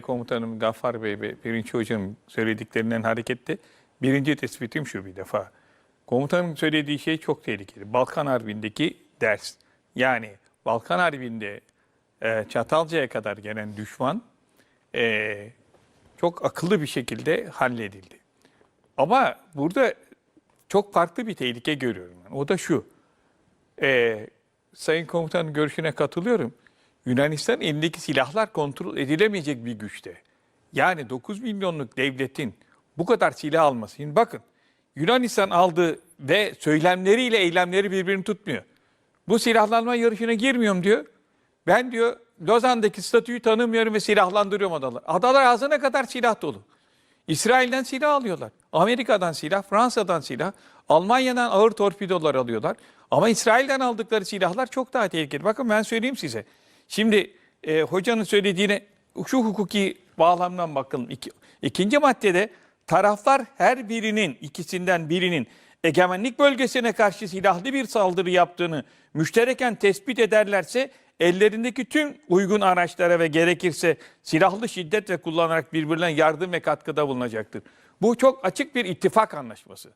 Komutanım Gaffar Bey ve Pirinç Hoca'nın söylediklerinden hareketle birinci tespitim şu bir defa. Komutanın söylediği şey çok tehlikeli. Balkan Harbi'ndeki ders. Yani Balkan Harbi'nde e, Çatalca'ya kadar gelen düşman e, çok akıllı bir şekilde halledildi. Ama burada çok farklı bir tehlike görüyorum. ben. O da şu. Ee, Sayın Komutanın görüşüne katılıyorum. Yunanistan elindeki silahlar kontrol edilemeyecek bir güçte. Yani 9 milyonluk devletin bu kadar silah alması. Şimdi bakın Yunanistan aldı ve söylemleriyle eylemleri birbirini tutmuyor. Bu silahlanma yarışına girmiyorum diyor. Ben diyor Lozan'daki statüyü tanımıyorum ve silahlandırıyorum adalar. Adalar ağzına kadar silah dolu. İsrail'den silah alıyorlar. Amerika'dan silah, Fransa'dan silah, Almanya'dan ağır torpidolar alıyorlar. Ama İsrail'den aldıkları silahlar çok daha tehlikeli. Bakın ben söyleyeyim size. Şimdi e, hocanın söylediğine şu hukuki bağlamdan bakalım. İki, ikinci maddede taraflar her birinin, ikisinden birinin egemenlik bölgesine karşı silahlı bir saldırı yaptığını müştereken tespit ederlerse ellerindeki tüm uygun araçlara ve gerekirse silahlı şiddetle kullanarak birbirlerine yardım ve katkıda bulunacaktır. Bu çok açık bir ittifak anlaşması.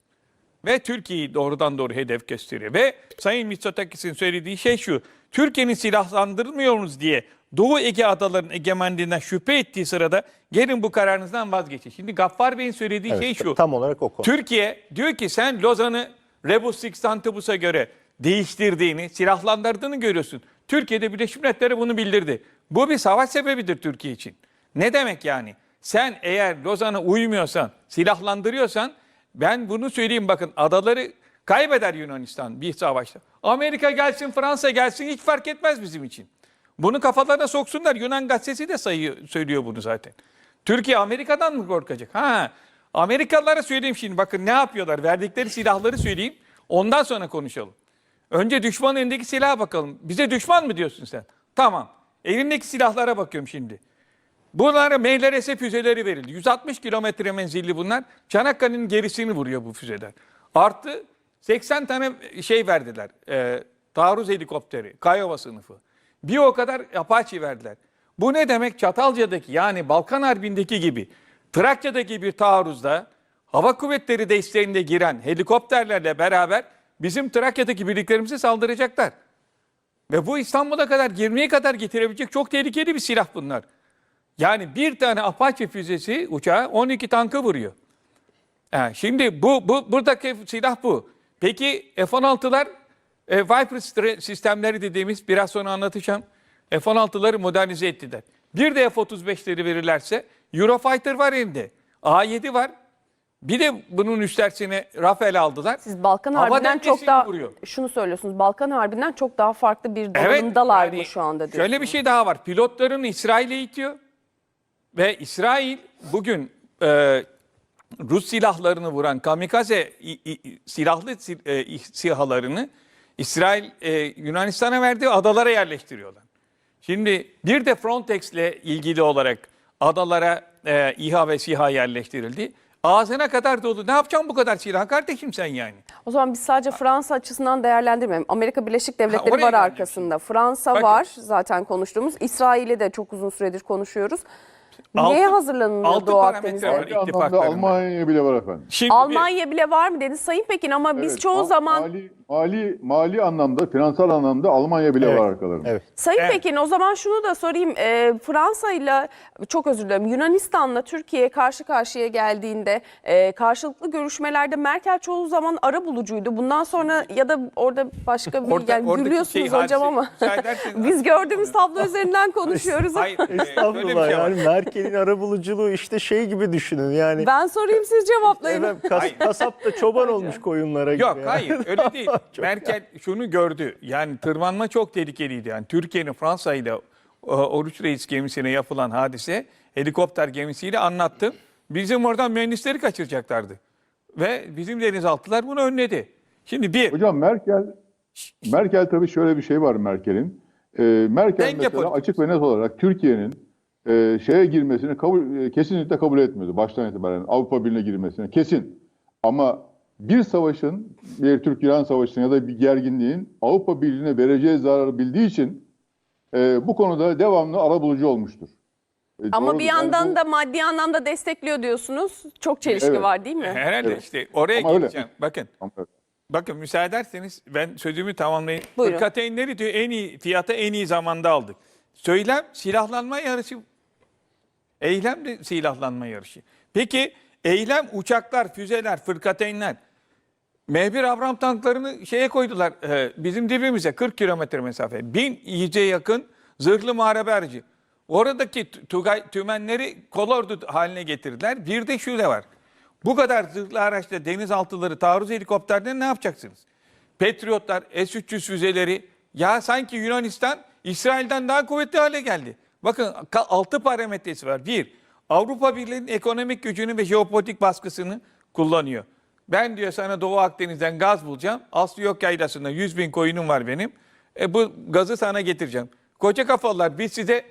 Ve Türkiye'yi doğrudan doğru hedef gösteriyor. Ve Sayın Mitsotakis'in söylediği şey şu. Türkiye'nin silahlandırmıyoruz diye Doğu Ege adalarının egemenliğinden şüphe ettiği sırada gelin bu kararınızdan vazgeçin. Şimdi Gaffar Bey'in söylediği Evet, şey şu. Tam olarak o konu. Türkiye diyor ki sen Lozan'ı Rebus Sixtantibus'a göre değiştirdiğini, silahlandırdığını görüyorsun. Türkiye'de Birleşmiş Milletler'e bunu bildirdi. Bu bir savaş sebebidir Türkiye için. Ne demek yani? Sen eğer Lozan'a uymuyorsan, silahlandırıyorsan ben bunu söyleyeyim bakın adaları kaybeder Yunanistan bir savaşta. Amerika gelsin, Fransa gelsin hiç fark etmez bizim için. Bunu kafalarına soksunlar. Yunan gazetesi de sayıyor, söylüyor bunu zaten. Türkiye Amerika'dan mı korkacak? Ha, Amerikalılara söyleyeyim şimdi bakın ne yapıyorlar. Verdikleri silahları söyleyeyim. Ondan sonra konuşalım. Önce düşmanın elindeki silaha bakalım. Bize düşman mı diyorsun sen? Tamam. Elindeki silahlara bakıyorum şimdi. Bunlara MLRS füzeleri verildi. 160 kilometre menzilli bunlar. Çanakkale'nin gerisini vuruyor bu füzeler. Artı 80 tane şey verdiler. E, taarruz helikopteri, Kayova sınıfı. Bir o kadar Apache verdiler. Bu ne demek? Çatalca'daki yani Balkan Harbi'ndeki gibi Trakya'daki bir taarruzda hava kuvvetleri desteğinde giren helikopterlerle beraber bizim Trakya'daki birliklerimize saldıracaklar. Ve bu İstanbul'a kadar girmeye kadar getirebilecek çok tehlikeli bir silah bunlar. Yani bir tane Apache füzesi uçağı 12 tankı vuruyor. Ha, şimdi bu, bu buradaki silah bu. Peki F-16'lar e, Viper sistemleri dediğimiz biraz sonra anlatacağım. F-16'ları modernize ettiler. Bir de F-35'leri verirlerse Eurofighter var elinde. A-7 var. Bir de bunun üstlersine Rafael aldılar. Siz Balkan Hava Harbi'nden çok daha vuruyor. şunu söylüyorsunuz. Balkan Harbi'nden çok daha farklı bir donanımdalar yani mı şu anda diyorsunuz? Şöyle bir şey daha var. Pilotlarını İsrail'e itiyor. Ve İsrail bugün e, Rus silahlarını vuran kamikaze silahlı si- e, SİHA'larını İsrail e, Yunanistan'a verdiği adalara yerleştiriyorlar. Şimdi bir de Frontex'le ilgili olarak adalara e, İHA ve SİHA yerleştirildi. Ağzına kadar dolu. Ne yapacağım bu kadar silah kardeşim sen yani? O zaman biz sadece Fransa açısından değerlendirmeyelim. Amerika Birleşik Devletleri oraya var arkasında. Fransa Bakın. var zaten konuştuğumuz. İsrail'e de çok uzun süredir konuşuyoruz. Altı- Neye hazırlanılıyor altı Doğu Akdeniz'de? var. Bir anlamda ittifaklarında. Bile var efendim. Şimdi bir- Almanya bile var mı Deniz Sayın Pekin ama biz Evet, çoğu ma- zaman mali, mali mali anlamda, finansal anlamda Almanya bile Evet, var arkalarında. Evet. Sayın Evet. Pekin o zaman şunu da sorayım. Ee, Fransa ile çok özür dilerim Yunanistan'la Türkiye karşı karşıya geldiğinde e, karşılıklı görüşmelerde Merkel çoğu zaman ara bulucuydu. Bundan sonra ya da orada başka bir Orada- yani oradaki gülüyorsunuz şey, hocam ama müsaade ederseniz- biz gördüğümüz tablo üzerinden konuşuyoruz. Hayır, e, öyle bir Estağfurullah şey var. yani Merkel'in arabuluculuğu işte şey gibi düşünün yani. Ben sorayım siz cevaplayın. Evet, kas- kasap da çoban olmuş koyunlara gibi. Yok yani. hayır öyle değil. Merkel şunu gördü. Yani tırmanma çok tehlikeliydi. Yani Türkiye'nin Fransa ile e, Oruç Reis gemisine yapılan hadise helikopter gemisiyle anlattım. Bizim oradan mühendisleri kaçıracaklardı. Ve bizim denizaltılar bunu önledi. Şimdi bir Hocam Merkel, Merkel tabii şöyle bir şey var Merkel'in. Ee, Merkel Denge mesela politikası. açık ve net olarak Türkiye'nin e, şeye girmesini kabul e, kesinlikle kabul etmiyordu baştan itibaren Avrupa Birliği'ne girmesini kesin. Ama bir savaşın, bir Türk-İran savaşının ya da bir gerginliğin Avrupa Birliği'ne vereceği zararı bildiği için e, bu konuda devamlı arabulucu olmuştur. E, Ama bir Yani yandan bu- da maddi anlamda destekliyor diyorsunuz. Çok çelişki Evet. var değil mi? Herhalde Evet. işte oraya Ama öyle. geleceğim. Bakın. Bakın müsaade ederseniz ben sözümü tamamlayayım. Buyurun. Diyor en iyi fiyata en iyi zamanda aldık. Söylem silahlanma yarışı. Eylem de silahlanma yarışı. Peki eylem uçaklar, füzeler, fırkateynler. M1 Abram tanklarını şeye koydular e, bizim dibimize 40 kilometre mesafe. Bin iyice yakın zırhlı muharebe aracı. Oradaki tugay, tümenleri kolordu haline getirdiler. Bir de şu da var. Bu kadar zırhlı araçla denizaltıları taarruz helikopterden ne yapacaksınız? Patriotlar, S-300 füzeleri ya sanki Yunanistan İsrail'den daha kuvvetli hale geldi. Bakın altı parametresi var. Bir, Avrupa Birliği'nin ekonomik gücünü ve jeopolitik baskısını kullanıyor. Ben diyor sana Doğu Akdeniz'den gaz bulacağım. Aslı yok yaylasında 100 bin koyunum var benim. E bu gazı sana getireceğim. Koca kafalar biz size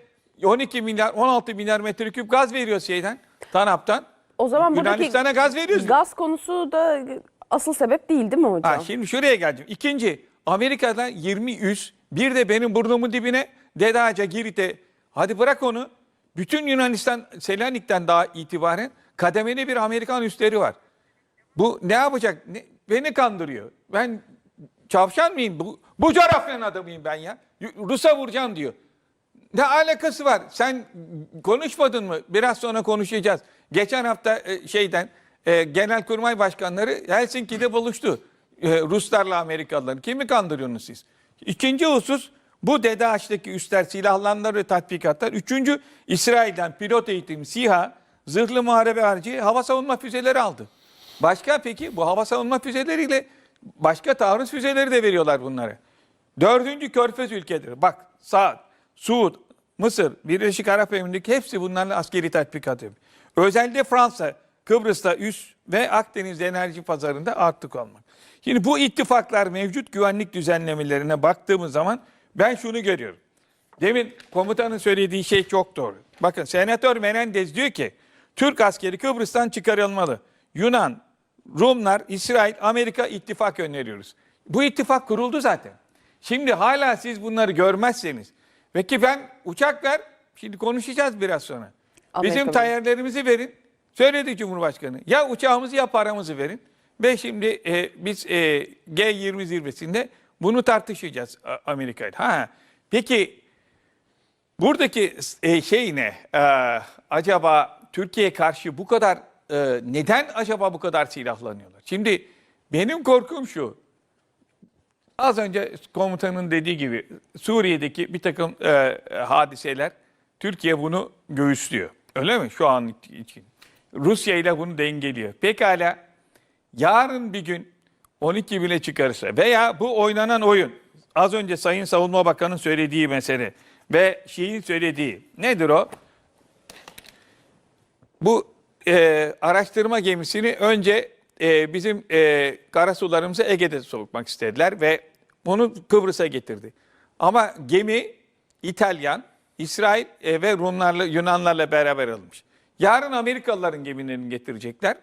12 milyar 16 milyar metreküp gaz veriyoruz şeyden TANAP'tan. O zaman buradaki Yunanistan'a gaz veriyoruz. Gaz konusu da asıl sebep değil değil mi hocam? Ha, şimdi şuraya geleceğim. İkinci, Amerika'da 20 üs, bir de benim burnumun dibine Dede Ağaca, Girit'e. Hadi bırak onu. Bütün Yunanistan, Selanik'ten daha itibaren kademeli bir Amerikan üsleri var. Bu ne yapacak? Ne, beni kandırıyor. Ben çavşan mıyım? Bu, bu coğrafyanın adamıyım ben ya. Rus'a vuracağım diyor. Ne alakası var? Sen konuşmadın mı? Biraz sonra konuşacağız. Geçen hafta e, şeyden e, Genelkurmay Başkanları Helsinki'de buluştu. E, Ruslarla Amerikalılar. Kimi kandırıyorsunuz siz? İkinci husus bu Dede Ağaç'taki üsler, silahlanmalar ve tatbikatlar. Üçüncü İsrail'den pilot eğitim SİHA, zırhlı muharebe harici hava savunma füzeleri aldı. Başka peki bu hava savunma füzeleriyle başka taarruz füzeleri de veriyorlar bunlara. Dördüncü körfez ülkedir. Bak Saad, Suud, Mısır, Birleşik Arap Emirlikleri hepsi bunlarla askeri tatbikat yapıyor. Özellikle Fransa, Kıbrıs'ta üst ve Akdeniz enerji pazarında artık olmak. Şimdi bu ittifaklar mevcut güvenlik düzenlemelerine baktığımız zaman ben şunu görüyorum. Demin komutanın söylediği şey çok doğru. Bakın Senatör Menendez diyor ki Türk askeri Kıbrıs'tan çıkarılmalı. Yunan, Rumlar, İsrail, Amerika ittifak öneriyoruz. Bu ittifak kuruldu zaten. Şimdi hala siz bunları görmezseniz. Peki ben uçak ver. Şimdi konuşacağız biraz sonra. Amerika Bizim tayyarlarımızı verin. Söyledi Cumhurbaşkanı. Ya uçağımızı ya paramızı verin. Ve şimdi e, biz e, G20 zirvesinde bunu tartışacağız A- Amerika'yla. Ha, peki buradaki e, şey ne? E, acaba Türkiye'ye karşı bu kadar e, neden acaba bu kadar silahlanıyorlar? Şimdi benim korkum şu. Az önce komutanın dediği gibi Suriye'deki bir takım e, hadiseler Türkiye bunu göğüslüyor. Öyle mi şu an için? Rusya ile bunu dengeliyor. Pekala yarın bir gün 12 bile çıkarırsa veya bu oynanan oyun az önce Sayın Savunma Bakanı'nın söylediği mesele ve şeyin söylediği nedir o? Bu e, araştırma gemisini önce e, bizim e, karasularımıza Ege'de sokmak istediler ve onu Kıbrıs'a getirdi. Ama gemi İtalyan, İsrail e, ve Rumlarla, Yunanlarla beraber alınmış. Yarın Amerikalıların gemilerini getirecekler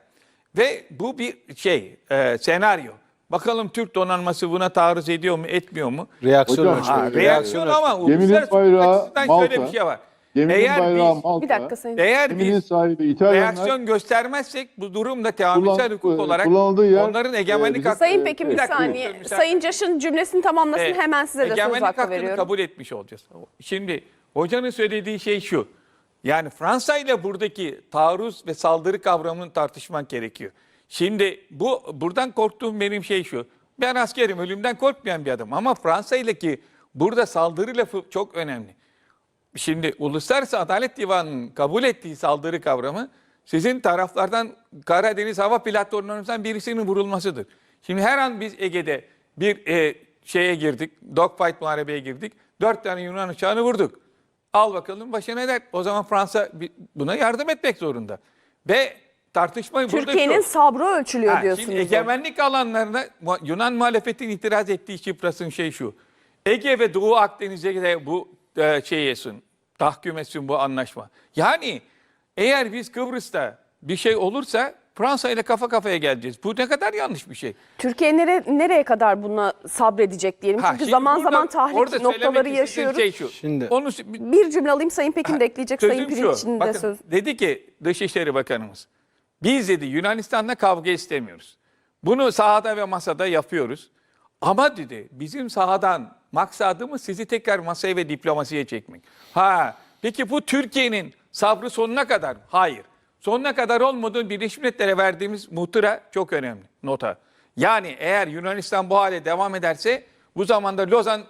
ve bu bir şey, e, senaryo. Bakalım Türk donanması buna taarruz ediyor mu, etmiyor mu? Reaksiyon Hocam. Ha, reaksiyon ama geminin uluslararası bayrağı açısından şöyle Malta. bir şey var. Geminin Eğer bayrağı biz, Malta. Bir dakika sayın. eğer Geminin biz sahibi İtalyanlar. reaksiyon göstermezsek bu durumda teamülsel Kullan- hukuk olarak kullanıldığı yer, onların egemenlik e, bizim- hakkı Sayın Evet, peki bir evet, dakika, saniye. buyurun. Sayın Caş'ın cümlesini tamamlasın e, hemen size de söz egemenlik hakkı hakkını veriyorum. kabul etmiş olacağız. Şimdi hocanın söylediği şey şu. Yani Fransa ile buradaki taarruz ve saldırı kavramını tartışmak gerekiyor. Şimdi bu buradan korktuğum benim şey şu. Ben askerim, ölümden korkmayan bir adam ama Fransa ile ki burada saldırı lafı çok önemli. Şimdi Uluslararası Adalet Divanı'nın kabul ettiği saldırı kavramı sizin taraflardan Karadeniz hava platformlarınızdan birisinin vurulmasıdır. Şimdi her an biz Ege'de bir e, şeye girdik, dogfight muharebeye girdik. Dört tane Yunan uçağını vurduk. Al bakalım başına ne der? O zaman Fransa buna yardım etmek zorunda. Ve tartışmayı burada Türkiye'nin sabrı ölçülüyor Ha, diyorsunuz. Şimdi egemenlik alanlarına Yunan muhalefetin itiraz ettiği Çipras'ın şey şu. Ege ve Doğu Akdeniz'e de bu e, şey etsin, tahkim etsin bu anlaşma. Yani eğer biz Kıbrıs'ta bir şey olursa Fransa ile kafa kafaya geleceğiz. Bu ne kadar yanlış bir şey. Türkiye nere, nereye kadar buna sabredecek diyelim. Ha, Çünkü zaman burada- zaman tahrik noktaları yaşıyoruz. Şey şu. Şimdi- Onu, Bir cümle alayım Sayın Pekin de ekleyecek. Sayın Sözüm Pirinç'in de söz. Dedi ki Dışişleri Bakanımız. Biz dedi Yunanistan'la kavga istemiyoruz. Bunu sahada ve masada yapıyoruz. Ama dedi bizim sahadan maksadımız sizi tekrar masaya ve diplomasiye çekmek. Ha peki bu Türkiye'nin sabrı sonuna kadar? Hayır. Sonuna kadar olmadığı Birleşmiş Milletler'e verdiğimiz muhtıra çok önemli nota. Yani eğer Yunanistan bu hale devam ederse bu zamanda Lozan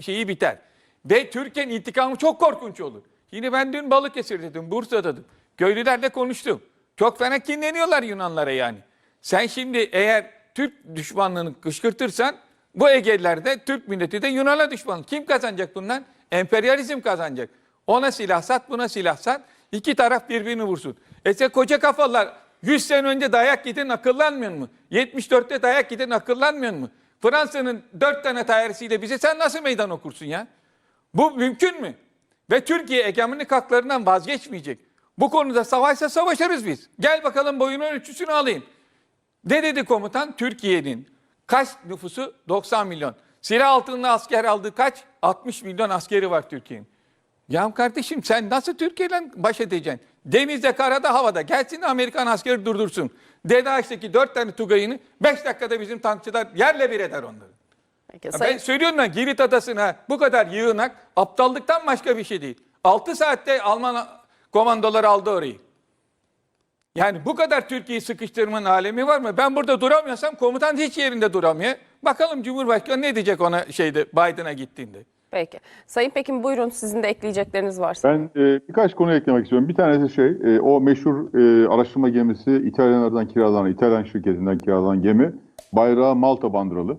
şeyi biter. Ve Türkiye'nin intikamı çok korkunç olur. Yine ben dün Balıkesir'deydim, Bursa'daydım. Köylülerle konuştum. Çok fena kinleniyorlar Yunanlara yani. Sen şimdi eğer Türk düşmanlığını kışkırtırsan bu Egeliler de Türk milleti de Yunan'a düşman. Kim kazanacak bundan? Emperyalizm kazanacak. Ona silah sat, buna silah sat. İki taraf birbirini vursun. E koca kafalar 100 sene önce dayak yedin akıllanmıyor mu? 74'te dayak yedin akıllanmıyor mu? Fransa'nın 4 tane tayyaresiyle bize sen nasıl meydan okursun ya? Bu mümkün mü? Ve Türkiye egemenlik haklarından vazgeçmeyecek. Bu konuda savaşsa savaşırız biz. Gel bakalım boyunun ölçüsünü alayım. Ne dedi komutan? Türkiye'nin kaç nüfusu? 90 milyon. Silah altında asker aldığı kaç? 60 milyon askeri var Türkiye'nin. Ya kardeşim sen nasıl Türkiye'yle baş edeceksin? Denizde, karada, havada. Gelsin de Amerikan askeri durdursun. DDAŞ'taki 4 tane Tugay'ını 5 dakikada bizim tankçılar yerle bir eder onları. Peki, Sayın- Ben söylüyorum lan Girit Adası'na bu kadar yığınak aptallıktan başka bir şey değil. 6 saatte Alman komandoları aldı orayı. Yani bu kadar Türkiye'yi sıkıştırmanın alemi var mı? Ben burada duramıyorsam komutan hiç yerinde duramıyor. Bakalım Cumhurbaşkanı ne diyecek ona şeyde Biden'a gittiğinde. Peki. Sayın Pekin buyurun sizin de ekleyecekleriniz varsa. Ben e, birkaç konu eklemek istiyorum. Bir tanesi şey, e, o meşhur e, araştırma gemisi İtalyanlardan kiralanan, İtalyan şirketinden kiralanan gemi, bayrağı Malta bandıralı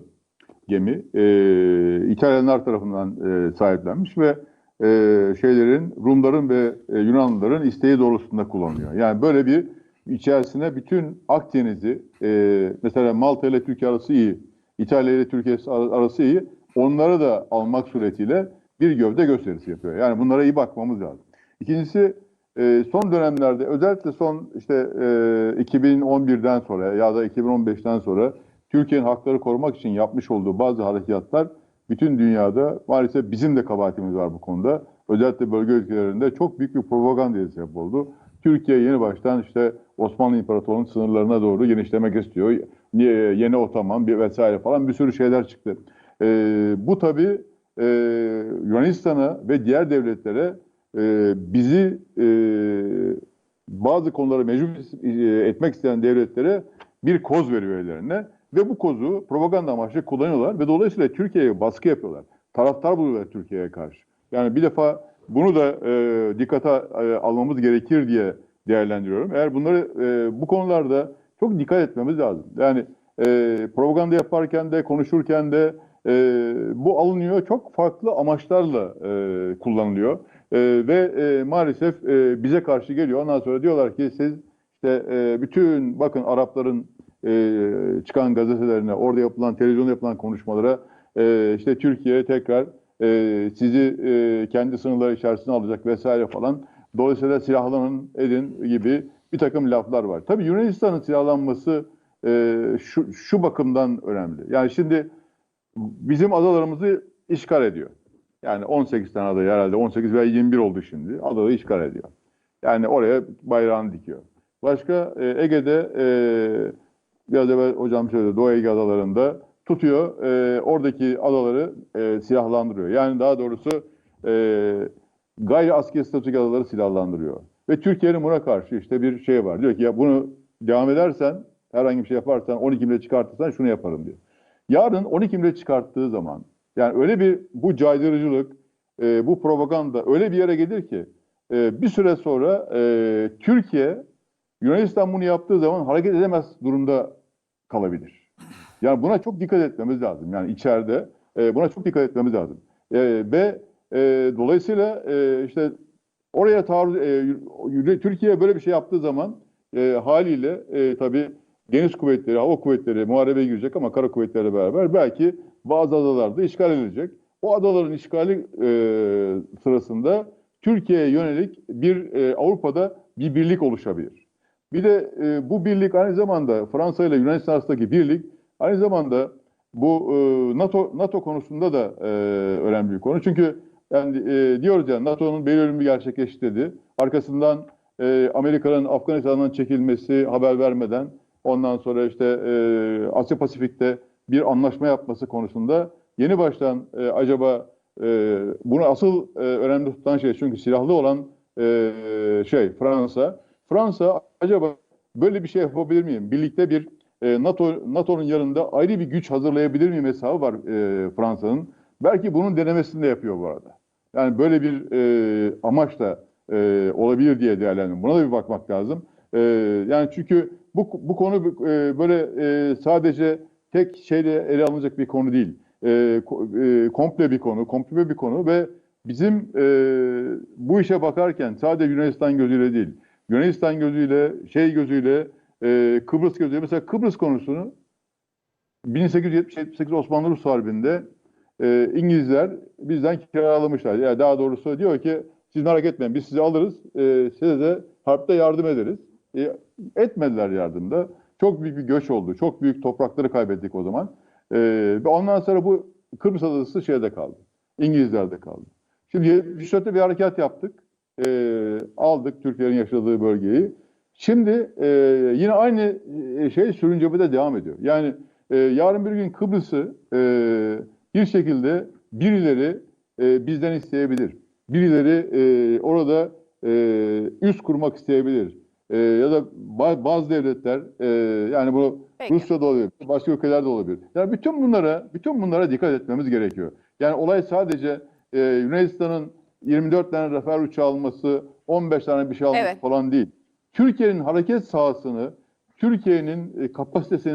gemi. E, İtalyanlar tarafından e, sahiplenmiş ve e, şeylerin, Rumların ve e, Yunanlıların isteği doğrultusunda kullanılıyor. Yani böyle bir içerisine bütün Akdeniz'i, e, mesela Malta ile Türkiye arası iyi, İtalya ile Türkiye arası iyi, onları da almak suretiyle bir gövde gösterisi yapıyor. Yani bunlara iyi bakmamız lazım. İkincisi e, son dönemlerde özellikle son işte e, 2011'den sonra ya da 2015'ten sonra Türkiye'nin hakları korumak için yapmış olduğu bazı harekatlar bütün dünyada maalesef bizim de kabahatimiz var bu konuda. Özellikle bölge ülkelerinde çok büyük bir propaganda sebep oldu. Türkiye yeni baştan işte Osmanlı İmparatorluğu'nun sınırlarına doğru genişlemek istiyor. Yeni Otoman bir vesaire falan bir sürü şeyler çıktı. Ee, bu tabii e, Yunanistan'a ve diğer devletlere e, bizi e, bazı konulara mecbur e, etmek isteyen devletlere bir koz veriyor ellerine. Ve bu kozu propaganda amaçlı kullanıyorlar ve dolayısıyla Türkiye'ye baskı yapıyorlar. Taraftar buluyorlar Türkiye'ye karşı. Yani bir defa bunu da e, dikkate e, almamız gerekir diye değerlendiriyorum. Eğer bunları e, bu konularda çok dikkat etmemiz lazım. Yani e, propaganda yaparken de konuşurken de e, bu alınıyor çok farklı amaçlarla e, kullanılıyor E, ve e, maalesef e, bize karşı geliyor. Ondan sonra diyorlar ki siz işte e, bütün bakın Arapların e, çıkan gazetelerine, orada yapılan, televizyonda yapılan konuşmalara e, işte Türkiye tekrar e, sizi e, kendi sınırları içerisine alacak vesaire falan. Dolayısıyla silahlanın edin gibi bir takım laflar var. Tabii Yunanistan'ın silahlanması e, şu, şu bakımdan önemli. Yani şimdi bizim adalarımızı işgal ediyor. Yani 18 tane ada herhalde 18 veya 21 oldu şimdi. Adayı işgal ediyor. Yani oraya bayrağını dikiyor. Başka e, Ege'de e, biraz evvel hocam söyledi Doğu Ege adalarında tutuyor. e, oradaki adaları e, silahlandırıyor. Yani daha doğrusu e, gayri askeri statüdeki adaları silahlandırıyor. Ve Türkiye'nin buna karşı işte bir şey var. Diyor ki ya bunu devam edersen herhangi bir şey yaparsan 12 milyon çıkartırsan şunu yaparım diyor. Yarın 12 milyon çıkarttığı zaman yani öyle bir bu caydırıcılık, e, bu propaganda öyle bir yere gelir ki e, bir süre sonra e, Türkiye Yunanistan bunu yaptığı zaman hareket edemez durumda kalabilir. Yani buna çok dikkat etmemiz lazım. Yani içeride e, buna çok dikkat etmemiz lazım. E, ve e, dolayısıyla e, işte oraya taarruz, e, Türkiye böyle bir şey yaptığı zaman e, haliyle e, tabii deniz kuvvetleri, hava kuvvetleri muharebeye girecek ama kara kuvvetleriyle beraber belki bazı adalarda işgal edilecek. O adaların işgali e, sırasında Türkiye'ye yönelik bir e, Avrupa'da bir birlik oluşabilir. Bir de e, bu birlik aynı zamanda Fransa ile Yunanistan arasındaki birlik aynı zamanda bu e, NATO NATO konusunda da e, önemli bir konu. Çünkü yani e, diyoruz ya NATO'nun belirli bir gerçekleşti dedi. Arkasından e, Amerika'nın Afganistan'dan çekilmesi haber vermeden ondan sonra işte e, Asya Pasifik'te bir anlaşma yapması konusunda yeni baştan e, acaba e, bunu asıl e, önemli tutan şey çünkü silahlı olan e, şey Fransa. Fransa acaba böyle bir şey yapabilir miyim? Birlikte bir e, NATO NATO'nun yanında ayrı bir güç hazırlayabilir miyim hesabı var e, Fransa'nın. Belki bunun denemesini de yapıyor bu arada. Yani böyle bir e, amaç da e, olabilir diye değerlendiriyorum. Buna da bir bakmak lazım. E, yani çünkü bu bu konu e, böyle e, sadece tek şeyle ele alınacak bir konu değil. E, e, komple bir konu, komple bir konu ve bizim e, bu işe bakarken sadece Yunanistan gözüyle değil, Yunanistan gözüyle, şey gözüyle, e, Kıbrıs gözüyle, mesela Kıbrıs konusunu 1878 Osmanlı Rus Harbi'nde e, İngilizler bizden kiralamışlar. Yani daha doğrusu diyor ki siz merak etmeyin biz sizi alırız, e, size de harpte yardım ederiz. E, etmediler yardımda. Çok büyük bir göç oldu. Çok büyük toprakları kaybettik o zaman. E, ondan sonra bu Kıbrıs Adası şeyde kaldı. İngilizlerde kaldı. Şimdi 74'te bir harekat yaptık. E, aldık Türkiye'nin yaşadığı bölgeyi. Şimdi e, yine aynı e, şey sürüncemede devam ediyor. Yani e, yarın bir gün Kıbrıs'ı e, bir şekilde birileri e, bizden isteyebilir. Birileri e, orada e, üst kurmak isteyebilir. E, ya da ba- bazı devletler e, yani bu Peki. Rusya'da olabilir, başka ülkelerde olabilir. Yani bütün bunlara bütün bunlara dikkat etmemiz gerekiyor. Yani olay sadece e, Yunanistan'ın 24 tane Rafael uçağı alması, 15 tane bir şey alması Evet. falan değil. Türkiye'nin hareket sahasını, Türkiye'nin e, kapasitesini